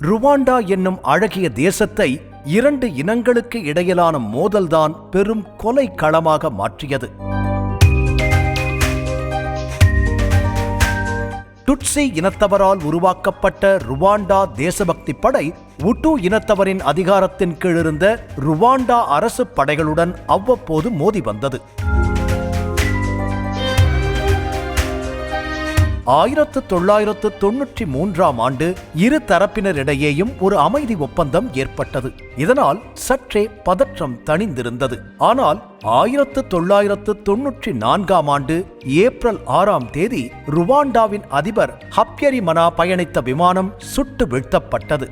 Rwanda என்னும் அழகிய தேசத்தை இரண்டு இனங்களுக்கு இடையிலான மோதல்தான் பெரும் கொலை களமாக மாற்றியது. டுட்சி இனத்தவரால் உருவாக்கப்பட்ட ருவாண்டா தேசபக்தி படை உட்டு இனத்தவரின் அதிகாரத்தின் கீழ் இருந்த ருவாண்டா அரசு படைகளுடன் அவ்வப்போது மோதி வந்தது. ஆயிரத்து தொள்ளாயிரத்து தொன்னூற்றி மூன்றாம் ஆண்டு இரு தரப்பினரிடையேயும் ஒரு அமைதி ஒப்பந்தம் ஏற்பட்டது. இதனால் சற்றே பதற்றம் தணிந்திருந்தது. ஆனால் ஆயிரத்து தொள்ளாயிரத்து தொன்னூற்றி நான்காம் ஆண்டு ஏப்ரல் ஆறாம் தேதி ருவாண்டாவின் அதிபர் ஹப்யரிமனா பயணித்த விமானம் சுட்டு வீழ்த்தப்பட்டது.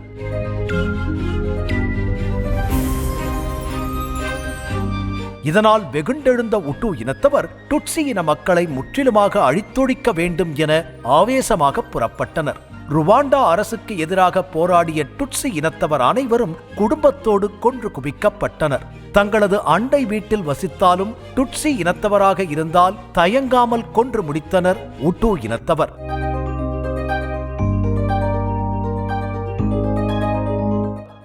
இதனால் வெகுண்டெழுந்த உட்டு இனத்தவர் டுட்சி இன மக்களை முற்றிலுமாக அழித்தொழிக்க வேண்டும் என ஆவேசமாக புறப்பட்டனர். ருவாண்டா அரசுக்கு எதிராக போராடிய டுட்சி இனத்தவர் அனைவரும் குடும்பத்தோடு கொன்று குவிக்கப்பட்டனர். தங்களது அண்டை வீட்டில் வசித்தாலும் டுட்சி இனத்தவராக இருந்தால் தயங்காமல் கொன்று முடித்தனர் உட்டு இனத்தவர்.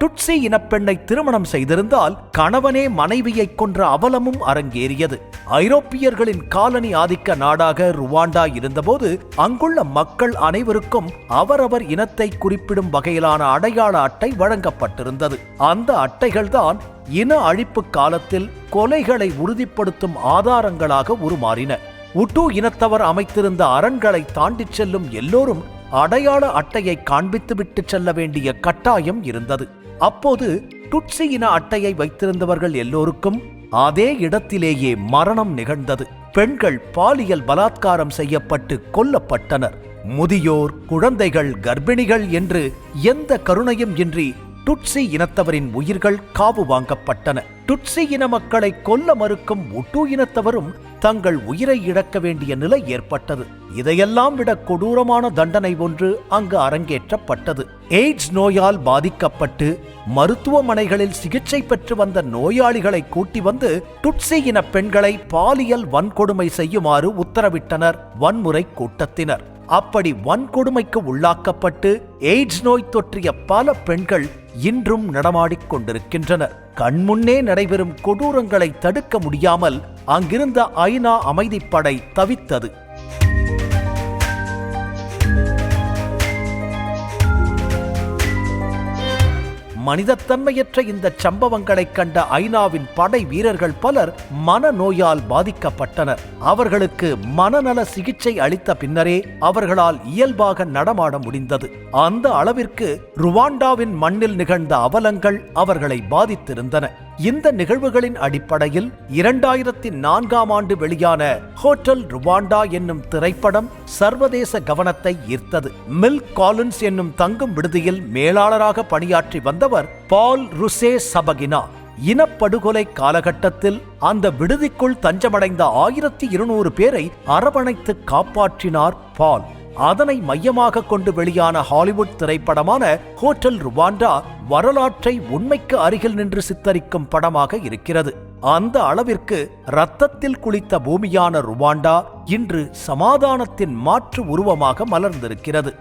டுட்சி இனப்பெண்ணை திருமணம் செய்திருந்தால் கணவனே மனைவியை கொன்ற அவலமும் அரங்கேறியது. ஐரோப்பியர்களின் காலனி ஆதிக்க நாடாக ருவாண்டா இருந்தபோது அங்குள்ள மக்கள் அனைவருக்கும் அவரவர் இனத்தை குறிப்பிடும் வகையிலான அடையாள அட்டை வழங்கப்பட்டிருந்தது. அந்த அட்டைகள்தான் இன அழிப்பு காலத்தில் கொலைகளை உறுதிப்படுத்தும் ஆதாரங்களாக உருமாறின. உட்டு இனத்தவர் அமைத்திருந்த அரண்களை தாண்டிச் செல்லும் எல்லோரும் அடையாள அட்டையை காண்பித்துவிட்டு செல்ல வேண்டிய கட்டாயம் இருந்தது. அப்போது டுட்சி இன அட்டையை வைத்திருந்தவர்கள் எல்லோருக்கும் அதே இடத்திலேயே மரணம் நிகழ்ந்தது. பெண்கள் பாலியல் பலாத்காரம் செய்யப்பட்டு கொல்லப்பட்டனர். முதியோர் குழந்தைகள் கர்ப்பிணிகள் என்று எந்த கருணையும் இன்றி டுட்சி இனத்தவரின் உயிர்கள் காவு வாங்கப்பட்டன. டுட்சி இன மக்களை கொல்ல மறுக்கும் ஒட்டு இனத்தவரும் தங்கள் உயிரை இழக்க வேண்டிய நிலை ஏற்பட்டது. இதையெல்லாம் விட கொடூரமான தண்டனை ஒன்று அங்கு அரங்கேற்றப்பட்டது. எய்ட்ஸ் நோயால் பாதிக்கப்பட்டு மருத்துவமனைகளில் சிகிச்சை பெற்று வந்த நோயாளிகளை கூட்டி வந்து டுட்சி இன பெண்களை பாலியல் வன்கொடுமை செய்யுமாறு உத்தரவிட்டனர் வன்முறை கூட்டத்தினர். அப்படி வன்கொடுமைக்கு உள்ளாக்கப்பட்டு எய்ட்ஸ் நோய் தொற்றிய பல பெண்கள் இன்றும் நடமாடிக் கொண்டிருக்கின்றனர். கண்முன்னே நடைபெறும் கொடூரங்களை தடுக்க முடியாமல் அங்கிருந்த ஐநா அமைதிப்படை தவித்தது. மனிதத்தன்மையற்ற இந்த சம்பவங்களைக் கண்ட ஐநாவின் படை வீரர்கள் பலர் மனநோயால் பாதிக்கப்பட்டனர். அவர்களுக்கு மனநல சிகிச்சை அளித்த பின்னரே அவர்களால் இயல்பாக நடமாட முடிந்தது. அந்த அளவிற்கு ருவாண்டாவின் மண்ணில் நிகழ்ந்த அவலங்கள் அவர்களை பாதித்திருந்தன. இந்த நிகழ்வுகளின் அடிப்படையில் இரண்டாயிரத்தி நான்காம் ஆண்டு வெளியான ஹோட்டல் ருவாண்டா என்னும் திரைப்படம் சர்வதேச கவனத்தை ஈர்த்தது. மில் காலின்ஸ் என்னும் தங்கும் விடுதியில் மேலாளராக பணியாற்றி வந்தவர் பால் ருசே சபகினா. இனப்படுகொலை காலகட்டத்தில் அந்த விடுதிக்குள் தஞ்சமடைந்த ஆயிரத்தி இருநூறு பேரை அரவணைத்து காப்பாற்றினார் பால். அதனை மையமாக கொண்டு வெளியான ஹாலிவுட் திரைப்படமான ஹோட்டல் ருவாண்டா வரலாற்றை உண்மைக்கு அருகில் நின்று சித்தரிக்கும் படமாக இருக்கிறது. அந்த அளவிற்கு ரத்தத்தில் குளித்த பூமியான ருவாண்டா இன்று சமாதானத்தின் மாற்று உருவமாக மலர்ந்திருக்கிறது.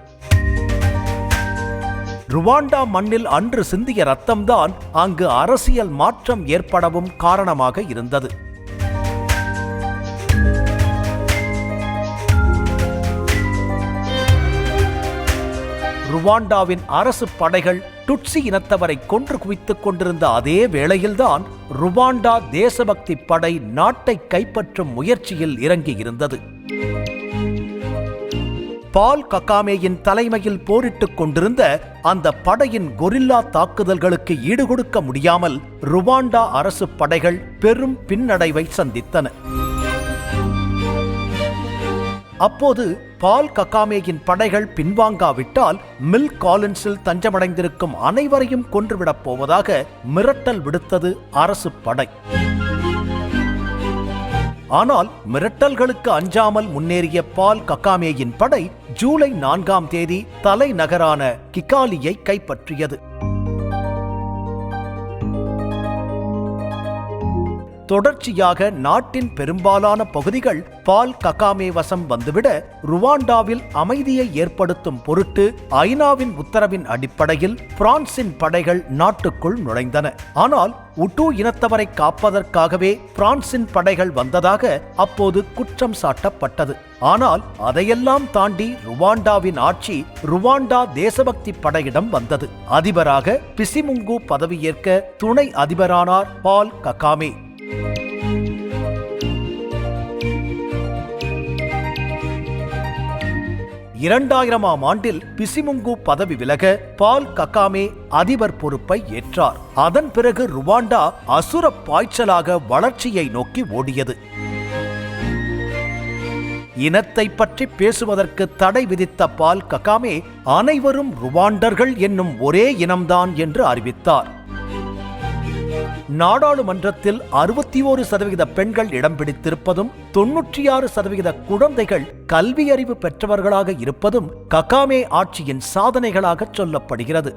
ருவாண்டா மண்ணில் அன்று சிந்திய ரத்தம்தான் அங்கு அரசியல் மாற்றம் ஏற்படவும் காரணமாக இருந்தது. ருவாண்டாவின் அரசு படைகள் டுட்சி இனத்தவரை கொன்று குவித்துக் கொண்டிருந்த அதே வேளையில்தான் ருவாண்டா தேசபக்தி படை நாட்டை கைப்பற்றும் முயற்சியில் இறங்கியிருந்தது. பால் ககாமேயின் தலைமையில் போரிட்டுக் கொண்டிருந்த அந்த படையின் கொரில்லா தாக்குதல்களுக்கு ஈடுகொடுக்க முடியாமல் ருவாண்டா அரசு படைகள் பெரும் பின்னடைவை சந்தித்தன. அப்போது பால் ககாமேயின் படைகள் பின்வாங்காவிட்டால் மில் காலின்ஸில் தஞ்சமடைந்திருக்கும் அனைவரையும் கொன்றுவிடப் போவதாக மிரட்டல் விடுத்தது அரசு படை. ஆனால் மிரட்டல்களுக்கு அஞ்சாமல் முன்னேறிய பால் ககாமேயின் படை ஜூலை நான்காம் தேதி தலைநகரான கிகாலியை கைப்பற்றியது. தொடர்ச்சியாக நாட்டின் பெரும்பாலான பகுதிகள் பால் ககாமே வசம் வந்துவிட ருவாண்டாவில் அமைதியை ஏற்படுத்தும் பொருட்டு ஐநாவின் உத்தரவின் அடிப்படையில் பிரான்சின் படைகள் நாட்டுக்குள் நுழைந்தன. ஆனால் உட்டு இனத்தவரை காப்பதற்காகவே பிரான்சின் படைகள் வந்ததாக அப்போது குற்றம் சாட்டப்பட்டது. ஆனால் அதையெல்லாம் தாண்டி ருவாண்டாவின் ஆட்சி ருவாண்டா தேசபக்தி படையிடம் வந்தது. அதிபராக பிசிமுங்கு பதவியேற்க துணை அதிபரானார் பால் ககாமே. இரண்டாயிரமாம் ஆண்டில் பிசிமுங்கு பதவி விலக பால் ககாமே அதிபர் பொறுப்பை ஏற்றார். அதன் பிறகு ருவாண்டா அசுர பாய்ச்சலாக வளர்ச்சியை நோக்கி ஓடியது. இனத்தை பற்றி பேசுவதற்கு தடை விதித்த பால் ககாமே அனைவரும் ருவாண்டர்கள் என்னும் ஒரே இனம்தான் என்று அறிவித்தார். நாடாளுமன்றத்தில் அறுபத்தி ஓரு சதவிகித பெண்கள் இடம் பிடித்திருப்பதும் தொன்னூற்றி ஆறு சதவிகித குழந்தைகள் கல்வியறிவு பெற்றவர்களாக இருப்பதும் ககாமே ஆட்சியின் சாதனைகளாக சொல்லப்படுகிறது.